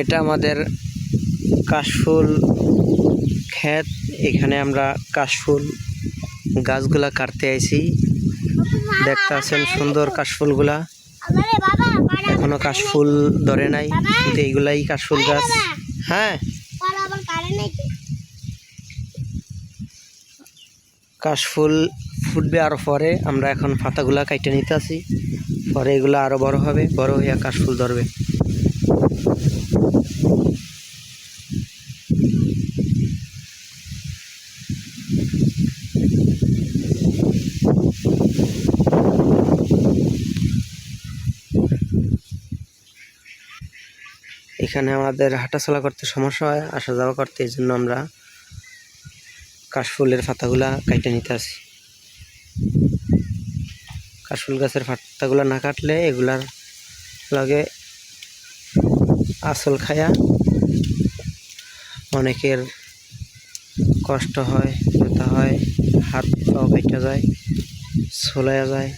এটা আমাদের কাশফুল ক্ষেত। এখানে আমরা কাশফুল গাছগুলা কাটতে আইছি। দেখতে আছেন সুন্দর কাশফুলগুলা। এখনও কাশফুল ধরে নাই। কিন্তু এইগুলাই কাশফুল গাছ। হ্যাঁ। কাশফুল ফুটবে আরও পরে। আমরা এখন পাতাগুলা কাইটে নিতে আসি পরে এগুলো আরও বড় হবে। বড় হইয়া কাশফুল ধরবে। এখানে আমাদের হাঁটাচলা করতে সমস্যা হয়, আসা যাওয়া করতে, এই জন্য আমরা কাশফুলের পাতাগুলা কাটে নিতে আসি। কাশফুল গাছের পাতাগুলা না কাটলে এগুলার লগে আসল খায়া অনেকের কষ্ট হয় ব্যথা হয় হাত পা কেটে যায় সোলা যায়।